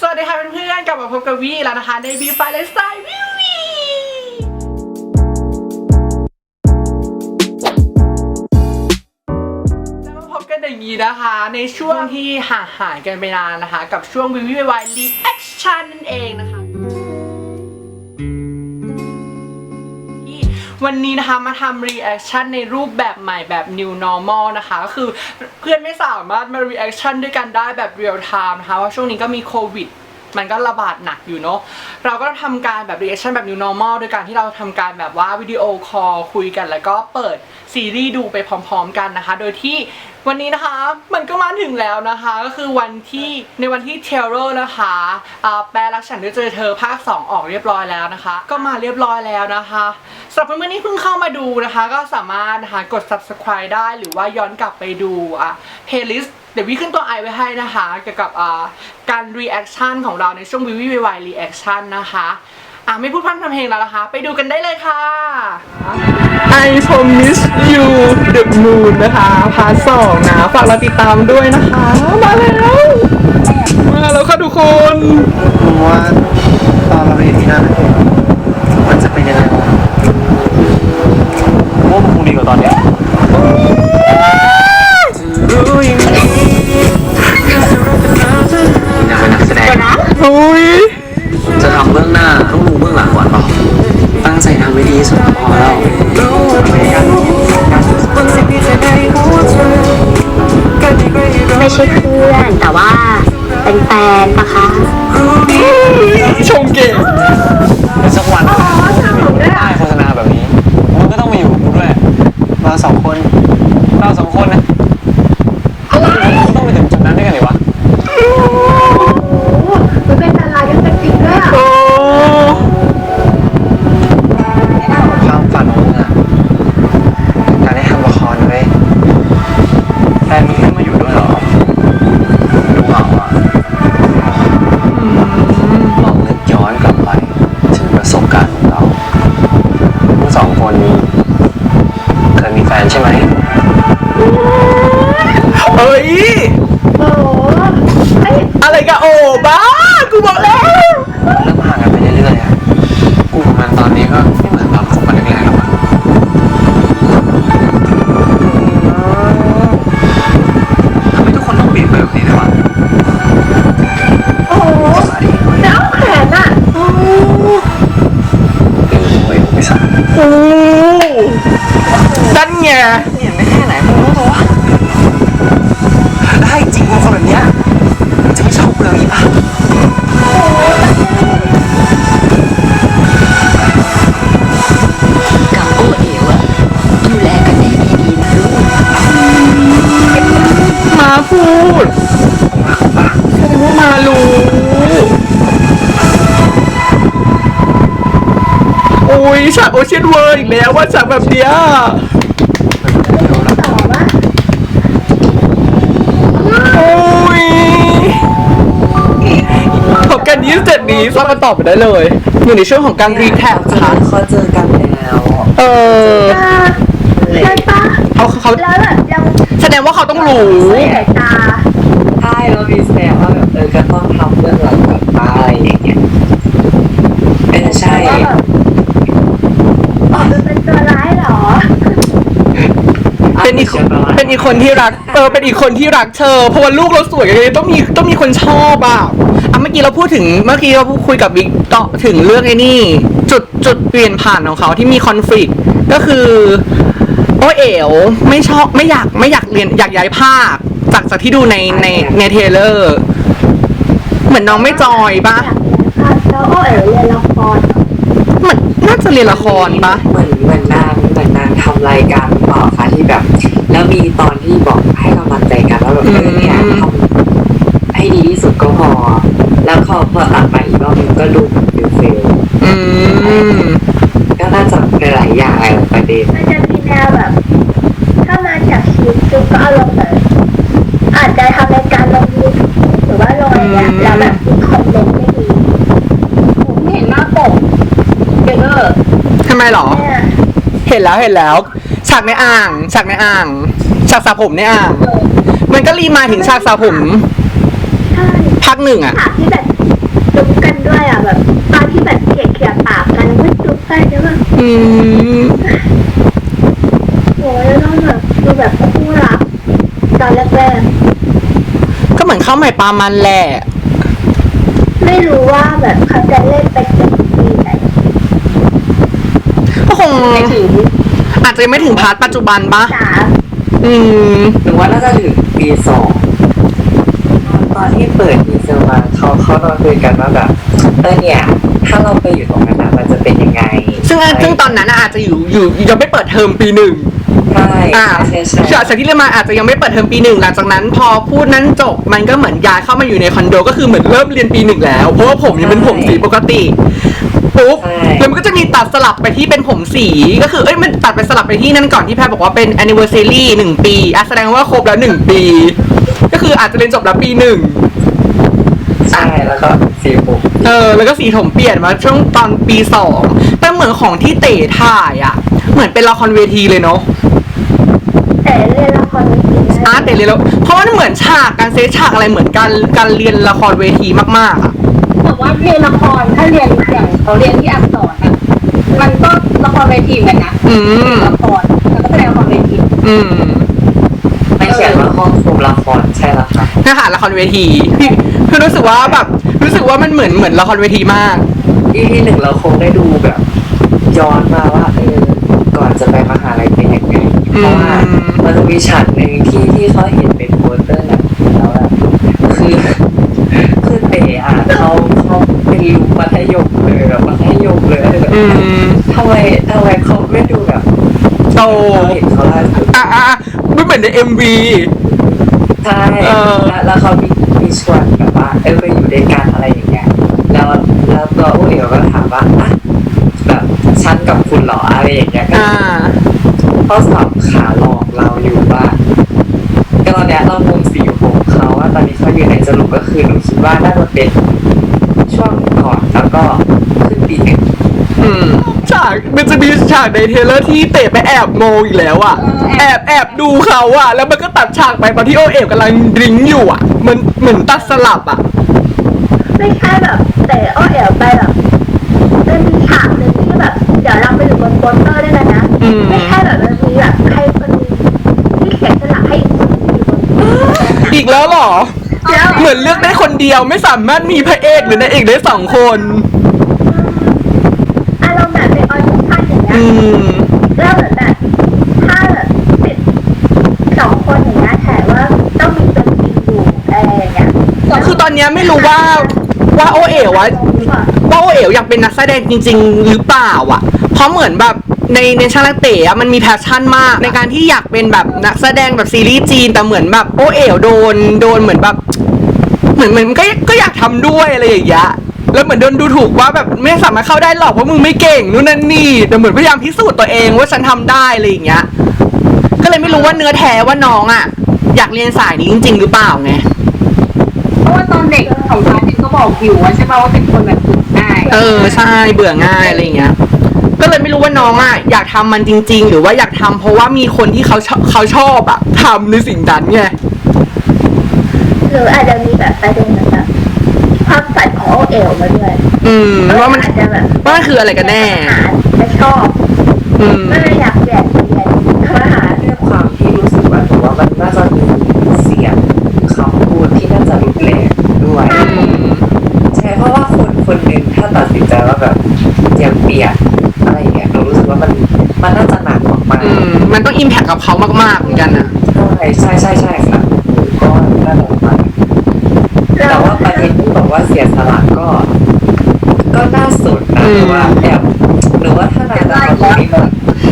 สวัสดีค่ะเพื่อนๆกลับมาพบกับวีแล้วนะคะ ในบีไฟเลสไตล์วิววีจะมาพบกันอย่างนี้นะคะ ในช่วงที่ห่างหายกันไปนานนะคะ กับช่วงวิววีวายรีแอคชั่นนั่นเองนะคะ วันนี้นะคะมาทำรีแอคชั่นในรูปแบบใหม่แบบ new normal นะคะก็คือเพื่อนไม่สามารถมารีแอคชั่นด้วยกันได้แบบเรียลไทม์นะคะเพราะช่วงนี้ก็มีโควิด มันก็ระบาดหนักอยู่เนาะเราก็ทำการแบบรีแอคชั่นแบบ new normal โดยการที่เราทำการแบบว่าวิดีโอคอลคุยกัน แล้วก็เปิดซีรีส์ดูไปพร้อมๆกันนะคะ โดยที่วันนี้นะคะมันก็มาถึงแล้วนะคะ ก็คือวันที่ในวันที่เทเลอร์นะคะอ่าแปลรักฉันด้วยเจอเธอภาค 2 ออกเรียบร้อยแล้วนะคะ ก็มาเรียบร้อยแล้วนะคะสำหรับเพื่อนๆที่เพิ่งเข้ามาดูนะคะ ก็สามารถนะคะกด subscribe ได้หรือว่าย้อนกลับไปดูอะ playlist เดี๋ยววิขึ้นตัวไอไว้ให้นะคะ เกี่ยวกับ อ่าการ reaction ของเราในช่วงวิววิว reaction นะคะ อะไม่พูดพร่ำทำเพลงแล้วนะคะ ไปดูกันได้เลยค่ะ I promise you the moon นะคะพาร์ทสองนะ ฝากเราติดตามด้วยนะคะ มาแล้ว มาแล้วค่ะทุกคน ผมว่าตอนเราเรียนที่นั่นมันจะเป็นยังไงวะผมว่ามันคงดีกว่าตอนเนี้ย สองคนเราสองคนนะต้องไปถึงจุดนั้นด้วยกันดิวะ มันเป็นดารายังเป็นจริงด้วยอะ โอ้ ความฝันของมึงอะการได้ทำละครเว้ยแฟนมึงไม่มาอยู่ด้วยเหรอดูเหงาอะลองนึกย้อนกลับไปถึงประสบการณ์ของเราทั้งสองคนนี้เคยมีแฟนใช่ไหม เอ้ย โอ้โหเฮ้ยอะไรกันโอ้บ้า กูบอกแล้ว เริ่มห่างกันไปเรื่อยๆอะกูกับมันตอนนี้ก็ไม่เหมือนตอนคบกันแรกๆหรอกอะทำไมทุกคนต้องเปลี่ยนไปแบบนี้ด้วยวะโอ้โหมาดิแล้วแขนอะเออโอ้ยไม่สานโอ้ดันไงเห็นไม่แค่ไหนมึงรู้ตัววะได้จริงมึง คนแบบเนี้ยมึงจะไม่ชอบกูเลยอีป่ะกับโอเอ๋วอะดูแลกันให้ดีๆนะลูกมาพูดแสดงว่ามารู้โอ้ยฉากโอเชียนเวิร์อีกแล้วว่าฉากแบบเนี้ย ต่อวะโอ้ ยพบกัน27นี้สามารถตอบไปได้เลย อยู่ในช่วงของการรีแคปนะคะเขาเจอกันแล้วเอออ่าใช่ปะเขาเขาแล้วแบบยังแสดงว่าเขาต้องรู้ไม่สายตาใช่เรามีแซวว่าแบบเออก็ต้องทำเรื่องหลังแบบป้าอะไรอย่างเงี้ยเออใช่ ว่าแบบอ๋อมันเป็นตัวร้ายเหรอ เป็นอีกเป็นอีกคนที่รักเออเป็นอีกคนที่รักเธอเพราะว่าลูกเราสวยไงต้องมีต้องมีคนชอบอะอะเมื่อกี้เราพูดถึงเมื่อกี้เราพูดคุยกับบิ๊กต่อถึงเรื่องไอ้นี่ จุดจุดเปลี่ยนผ่านของเขาที่มีคอน FLICT ก็คือโอเอ๋วไม่ชอบไม่อยากไม่อยากเรียนอยากย้ายภาค จากจากที่ดูในในในเทเลอร์ เหมือนน้องไม่จอยปะแล้วโอ้เอ๋เรียนละคร เหมือนน่าจะเรียนละครปะเหมือนเหมือนนางเหมือนนางทำรายการต่อค่ะที่แบบ แล้วมีตอนที่บอกให้กำลังใจกันว่าแบบเออเนี่ยทำให้ดีที่สุดก็พอ แล้วพอพอตัดไปอีกรอบนึงก็ดูฟิลฟิลอืมก็น่าจะเป็นหลายอย่างหลายประเด็นมันจะมีแนวแบบถ้ามาจากชีวิตจริงก็อารมณ์แบบอาจจะทำรายการลงยูทูบหรือว่าลงอะไรเงี้ยแล้วแบบมีคอมเมนต์ไม่ดีผมไม่เห็นหน้าปกเกอร์ ทำไม หรอเนี่ยเห็นแล้วเห็นแล้ว ฉากในอ่าง ฉากในอ่าง ฉากสระผมในอ่าง มันก็รีมาถึงฉากสระผมใช่ภาคหนึ่งอะฉากที่แบบกันด้วยอะแบบตอนที่แบบเกลียดเกลียดปากกันไม่จุ๊บกันแล้วแบบอืมโอ้ยแล้วก็แบบดูแบบคู่รักตอนแรกก็เหมือนข้าวใหม่ปลามันแหละๆไม่รู้ว่าแบบเขาจะเล่นไปถึงปีไหนก็ค งไปถึงอาจจะยังไม่ถึงพาร์ทปัจจุบันปะสามอืม หรือว่าน่าจะถึงปีสองตอนที่เปิดดีเซลมาเขาเขานอนคุยกันว่าแบบเออเนี่ย ถ้าเราไปอยู่ตรงนั้นอะมันจะเป็นยังไงซึ่งซึ่งตอนนั้นน่ะอาจจะอยู่อยู่ยังไม่เปิดเทอมปีหนึ่ง ใช่อ่าใช่ใช่ฉากที่เรียนมาอาจจะยังไม่เปิดเทอมปีหนึ่งหลังจากนั้นพอพูดนั้นจบมันก็เหมือนย้ายเข้ามาอยู่ในคอนโด ก็คือเหมือนเริ่มเรียนปีหนึ่งแล้วเพราะว่าผมยังเป็นผมสีปกติ ปุ๊บแล้วมันก็จะมีตัดสลับไปที่เป็นผมสีก็คือเอ้ยมันตัดไปสลับไปที่นั่นก่อนที่แพรบอกว่าเป็น anniversary หนึ่งปีอะแสดงว่าครบแล้วหนึ่งปี ก็คืออาจจะเรียนจบแล้วปีหนึ่งใช่แล้วก็สีผมเออแล้วก็สีผมเปลี่ยนมาช่วงตอนปีสองแต่เหมือนของที่เต๋ถ่ายอะ เหมือนเป็นละครเวทีเลยเนาะแต่เล่นละครไม่ดีนะอาร์ตเต๋เลยแล้วเพราะว่ามันเหมือนฉากการเซตฉากอะไรเหมือนการการเรียนละครเวทีมากๆอะแต่ ว่าเรียนละครถ้าเรียนอย่างเขาเรียนที่อักษรนะมันก็ละครเวทีเหมือนกันนะอืม ละครแล้วก็แสดงละครเวทีอืมไม่เขียนว่าห้องคุมละครใช่ละค่ะนะคะละครเวทีพี่คือรู้สึกว่าแบบ รู้สึกว่ามันเหมือนเหมือนละครเวทีมาก อีพีหนึ่งเราคงได้ดูแบบ ย้อนมาว่าเออก่อนจะไปมหาลัยเป็นยังไงเพราะว่ามันจะมีฉากหนึ่งที่ที่เขาเห็นเป็นโปสเตอร์หนังแล้วแบบคือคือเต๋อะเขา เขาเป็นลุคมัธยมเลยแบบมัธยมเลยแบบอืมทำไมทำไมเขาไม่ดูแบบโตเราเห็นเขาล่าสุดอะอะอะไม่เหมือนในเอ็มวี ใช่เออ แล้วแล้วเขามีมีชวนแบบว่าเออไปอยู่ด้วยกันอะไรอย่างเงี้ยแล้วแล้วตัวอุ้ยเอ๋ก็ถามว่าอะแบบฉันกับคุณเหรออะไรอย่างเงี้ยก็ อ่า ข้อสอบขาหลอกเราอยู่ว่าก็ตอนเนี้ยเรางงสีผมเขาว่าตอนนี้เขาอยู่ในสรุปก็คือหนูคิดว่าน่าจะเป็นช่วงก่อนแล้วก็ขึ้นปีหนึ่ง อืมฉาก มันจะมีฉากในเทรลเลอร์ที่เตะไปแอบโมอีกแล้วอะ แอบแอบดูเขาอะ แล้วมันก็ตัดฉากไปตอนที่โอเอฟกำลังดริงก์อยู่อะเหมือนเหมือนตัดสลับอะ ไม่ใช่แบบแต่อ้อแอวไปแบบมันมีฉากหนึ่งที่แบบเดี๋ยวเราไปอยู่บนโปสเตอร์ด้วยกันนะ อืม ไม่ใช่แบบมันมีแบบใครคนหนึงที่เขียนสลักให้อีกคนหนึ่งอยู่บนอีกแล้วเหรอแล้วเหมือนเลือกได้คนเดียวไม่สามารถมีพระเอกหรือนายเอกได้สองคน อารมณ์แบบเป็นออดิชั่น อืมแล้วเหมือนแบบถ้าแบบติดสองคนอย่างเงี้ยแต่ว่าต้องมีตัวจริงอยู่อะไรอย่างเงี้ยคือตอนเนี้ยไม่รู้ว่าว่าโอเอ๋วว่าว่าโอเอ๋วอยากเป็นนักแสดงจริง ๆ หรือเปล่าอะ เพราะเหมือนแบบในในชาลักเต๋อะมันมีแพชชั่นมาก ในการที่อยากเป็นแบบนักแสดงแบบซีรีส์จีน แต่เหมือนแบบโอเอ๋วโดนโดนเหมือนแบบ เหมือนเหมือนก็ก็อยากทำด้วยอะไรอย่างเงี้ย แล้วเหมือนโดนดูถูกว่าแบบไม่สามารถเข้าได้หรอกเพราะมึงไม่เก่งนู่นนั่นนี่แต่เหมือนพยายามพิสูจน์ตัวเองว่าฉันทำได้อะไรอย่างเงี้ย ก็เลยไม่รู้ว่าเนื้อแท้ว่าน้องอะ อยากเรียนสายนี้จริง ๆ หรือเปล่าไง เพราะว่าตอนเด็กของพาร์ทจริงก็บอกอยู่ว่าใช่ไหมว่าเป็นคนแบบฝึกง่ายเออใช่เบื่อง่ายอะไรอย่างเงี้ย ก็เลยไม่รู้ว่าน้องอะอยากทำมันจริง ๆ หรือว่าอยากทำเพราะว่ามีคนที่เขาชอบเขาชอบอะทำในสิ่งนั้นไง หรืออาจจะมีแบบประเด็นเหมือนแบบ ความฝันของโอเอลมาด้วยอืมว่ามันอาจจะแบบว่ามันคืออะไรกันแน่ จะชอบอืมไม่ได้อยากเปลี่ยนเรียนทำอาหารด้วยความที่รู้สึกว่าหนูว่ามันน่าจะมีเสียงคำพูดที่น่าจะรุนแรงด้วยอืมใช่เพราะว่าคนคนหนึ่งถ้าตัดสินใจว่าแบบจะเปลี่ยนอะไรอย่างเงี้ยหนูรู้สึกว่ามันมันน่าจะหนักมากอืมมันต้องอิมแพคกับเขามากๆเหมือนกันนะๆใช่ใช่ใช่ใช่ค่ะ ว่าเสียสละก็ ก็น่าสุดนะหรืว่าแอบหรือว่าถ้านายจะทำนี้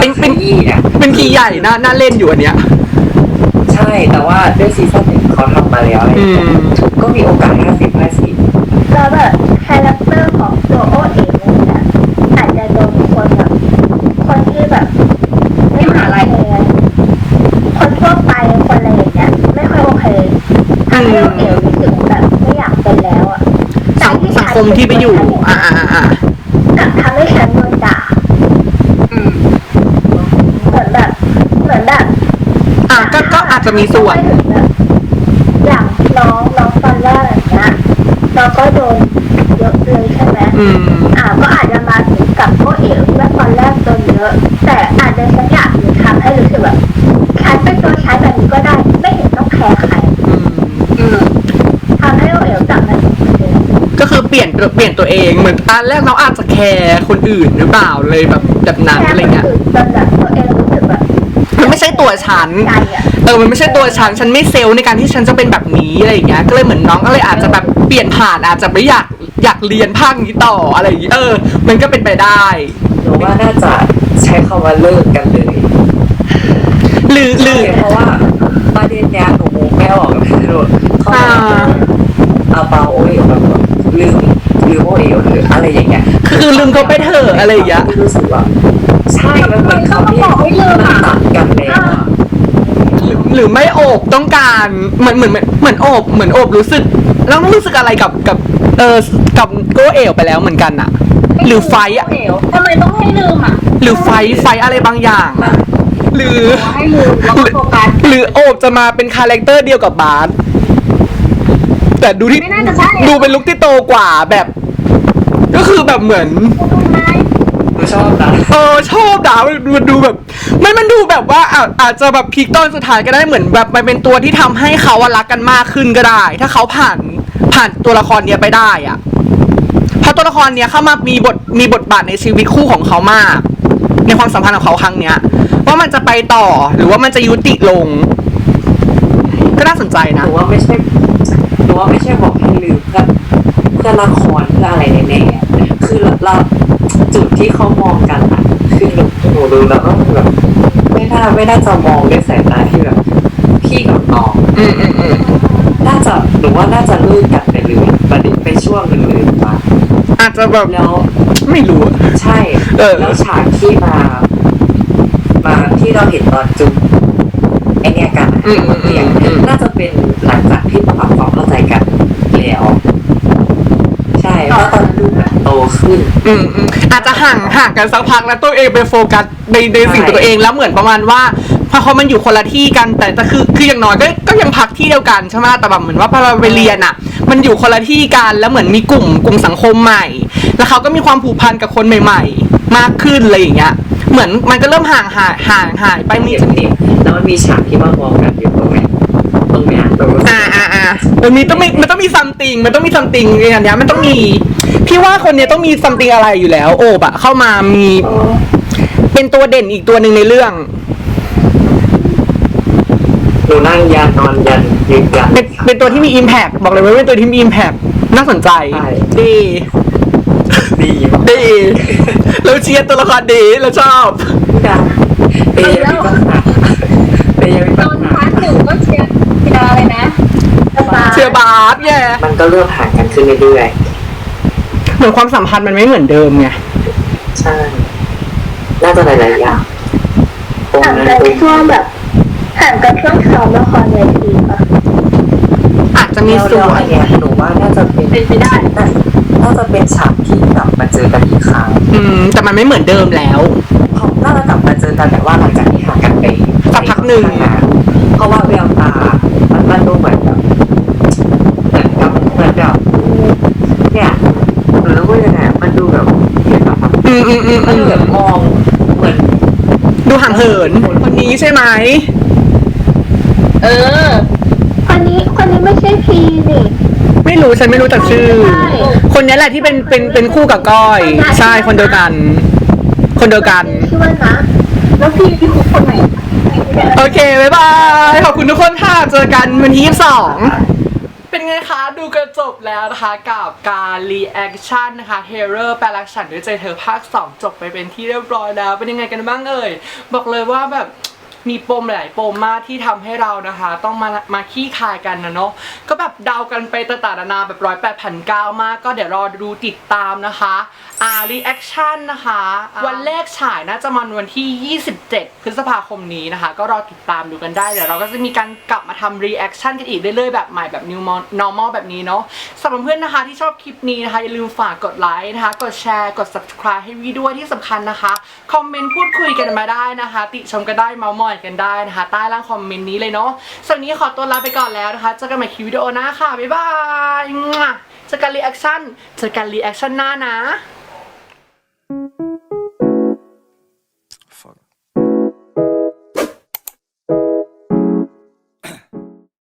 เป็นเป็นยี่อะเป็นคีย์ใหญ่น่าน่าเล่นอยู่อันเนี้ย ใช่แต่ว่าด้วยซีซั่นหนึ่งเขาทำมาแล้วก็มีโอกาสหน้าสิมีโอา มที่ไปอยู่ อ่าอ่าอ่ากับทำให้ฉันโดนด่าอืมเหมือนแบบ เหมือนแบบอะก็ก็อาจจะมีส่วน ไม่ถึงแบบอย่างน้องน้องตอนแรกอย่างเงี้ยเราก็โดนเยอะเลยใช่ไหม อืม ลี่ยนเปลี่ยนตัวเองเหมือนตอนแรกเราอาจจะแคร์คนอื่นหรือเปล่าเลยแบบแบบนั้นอะไรเงี้ยจนแบบตัวเองรู้สึกแบบมันไม่ใช่ตัวฉันใจอะเออมันไม่ใช่ตัวฉันฉันไม่เซลล์ในการที่ฉันจะเป็นแบบนี้อะไรอย่างเงี้ยก็เลยเหมือนน้องก็เลยอาจจะแบบเปลี่ยนผ่านอาจจะไม่อยากอยากเรียนภาคนี้ต่ออะไรอย่างงี้เออ มันก็เป็นไปได้หนูว่าน่าจะใช้คำว่าเลิกกันเลยหรือหรือเพราะว่าประเด็นเนี้ยหนูมองไม่ออกเลยหนูเขาอ่าเอาเปาโอเอลแบบ ลืมลืมโอเอลหรืออะไรอย่างเงี้ยคือลืมเขาไปเถอะอะไรอย่างเงี้ยรู้สึกว่าใช่มันเหมือนคำที่มันตัดกันแล้วอะหรือหรือไม่โอบต้องการเหมือนเหมือนเหมือนเหมือนโอบเหมือนโอบรู้สึกแล้วรู้สึกอะไรกับกับเออกับโกเอลไปแล้วเหมือนกันอะหรือไฟอะเอ๋วทำไมต้องให้ลืมอะหรือไฟไฟอะไรบางอย่างอะหรือให้ลืมแล้วก็โฟกัสหรือโอบจะมาเป็นคาแรคเตอร์เดียวกับบาส แต่ดูที่ไม่น่าจะใช่ ดูเป็นลุคที่โตกว่าแบบ ก็คือแบบเหมือนหนูชอบนะเออชอบดามันมันดูแบบไม่มันดูแบบว่าอาอาจจะแบบพีคตอนสุดท้ายก็ได้เหมือนแบบมันเป็นตัวที่ทำให้เขาอะรักกันมากขึ้นก็ได้ ถ้าเขาผ่านผ่านตัวละครเนี้ยไปได้อะเพราะตัวละครเนี้ยเข้ามามีบทมีบทบาทในชีวิตคู่ของเขามาก ในความสัมพันธ์ของเขาครั้งเนี้ยว่ามันจะไปต่อหรือว่ามันจะยุติลง ก็น่าสนใจหนะนูว่าไม่ใช่หนู ว่าไม่ใช่บอกให้ลืมเพื่อเพื่อละครเพื่ออะไรแน่ๆคือเราจุดที่เขามองกันอะคือหนูหนูรู้แล้วก็แบบไม่น่าไม่น่าจะมองด้วยสายตาที่แบบ พี่กับน้องอืมอืมอืมน่าจะหรือว่าน่าจะเลิกกันไปเลยประเด็นไปช่วงหนึ่งเลยว่าอาจจะแบบแล้วไม่รู้ใช่แล้วฉากที่มา มาที่เราเห็นตอนจุ๊บไอเนี่ยกันบนเตียงน่าจะเป็นหลังจากที่ปรับ กันแล้วใช่เพราะตอนนั้นดูแบบโตขึ้น อืมอืมอาจจะห่างห่างกันสักพักแล้วตัวเองไปโฟกัสในในสิ่งของตัวเองแล้วเหมือนประมาณว่าพอเขามันอยู่คนละที่กันแต่แต่คือคืออย่างน้อยก็ก็ยังพักที่เดียวกันใช่ไหมแต่แบบเหมือนว่าพอเราไปเรียนอะ มันอยู่คนละที่กันแล้วเหมือนมีกลุ่มกลุ่มสังคมใหม่ แล้วเขาก็มีความผูกพันกับคนใหม่ ๆ มากขึ้นอะไรอย่างเงี้ย เหมือนมันก็เริ่มห่างหายห่างหายไปมีเห็นนี่แล้วมันมีฉากที่มามองกันอยู่ตรงไหนต รงเนี้ยเรารู้สึกอ่าอ่าอ่ามันมีต้องมีมันต้องมีซัมติงมันต้องมีซัมติงอย่างเนี้ยมันต้องมีพี่ว่าคนเนี้ยต้องมีซัมติงอะไรอยู่แล้ว โอบอะเข้ามามี เป็นตัวเด่นอีกตัวหนึ่งในเรื่องหนูนั่งยันนอนยันยืนยันเป็นเป็นตัวที่มี Impact บอกเลยว่าเป็นตัวที่มี Impact น่าสนใจใช่ดีดีมากดีเราเชียร์ตัวละครดีเราชอบกันเต เชียร์บาสแย่มันก็เริ่มห่างกันขึ้นเรื่อยเหมือนความสัมพันธ์มันไม่เหมือนเดิมไงๆใช่น่าจะหลายๆอย่างตรงห่างนั้นกันตรงช่วงแบบห่างกันช่วงซ้อมละครเวทีปะอาจจะมีแล้วส่แล้ววอันนเนี้ยหนูว่าน่าจะเป็นเป็นไปได้น่าน่าจะเป็นฉากที่กลับมาเจอกันอีกครั้งอืม แต่มันไม่เหมือนเดิมแล้ว เขาน่าจะกลับมาเจอกันแต่ว่าหลังจากที่ห่างกันไปสักพักหนึ่ง เพราะว่าแววตา มันมันดูเหมือนแบบเหมือนกับเหมือนแบบเนี่ยหรือว่ายังไงมันดูแบบเห็นปะครับ อื มอืมอืมมันอืมแบบมองเหมือน ดูห่างเหินคนนี้ใช่ไหมเออ คนนี้คนนี้ไม่ใช่พีนี่ ไม่รู้ฉันไม่รู้จักชื่อใช่ คนนี้แหละที่เป็นเป็นเป็นคู่กับก้อย ใช่คนเดียวกัน คนเดียวกัน ชื่อว่านะ แล้วพี่พี่คุกคนไหน โอเค บ๊ายบาย ขอบคุณทุกคนค่ะ เจอกันวันที่22 เป็นไงคะ ดูกระจบแล้วนะคะกับการรีแอคชั่นนะคะเฮเ r อร์แปลรักฉันด้วยใจเธอภาค 2 จบไปเป็นที่เรียบร้อยแล้ว เป็นยังไงกันบ้างเอ่ย บอกเลยว่าแบบมีปมหลายปมมากที่ทำให้เรานะคะ ต้องมามาขี้คายกันนะเนาะก็แบบเดากันไปต่างๆนานาแบบร้อยแปดพันเก้ามาก ก็เดี๋ยวรอดูติดตามนะคะ อ่ารีแอคชั่นนะคะ วันแรกฉายน่าจะมันวันที่ 27 พฤษภาคมนี้นะคะ ก็รอติดตามดูกันได้ เดี๋ยวเราก็จะมีการกลับมาทำรีแอคชั่นกันอีกเรื่อยๆ แบบใหม่แบบ new normal แบบนี้เนาะสำหรับเพื่อนนะคะที่ชอบคลิปนี้นะคะ อย่าลืมฝากกดไลค์นะคะ กดแชร์ กด subscribe ให้วีด้วยที่สำคัญนะคะ คอมเมนต์พูดคุยกันมาได้นะคะ ติชมกันได้เมาส์มอยกันได้นะคะ ใต้ล่างคอมเมนต์นี้เลยเนาะสำหรับวันนี้ขอตัวลาไปก่อนแล้วนะคะเจอกันใหม่คลิปวิดีโอหน้าค่ะบ๊ายบายเจอกันรีแอคชั่นเจอกันรีแอคชั่นหน้านะ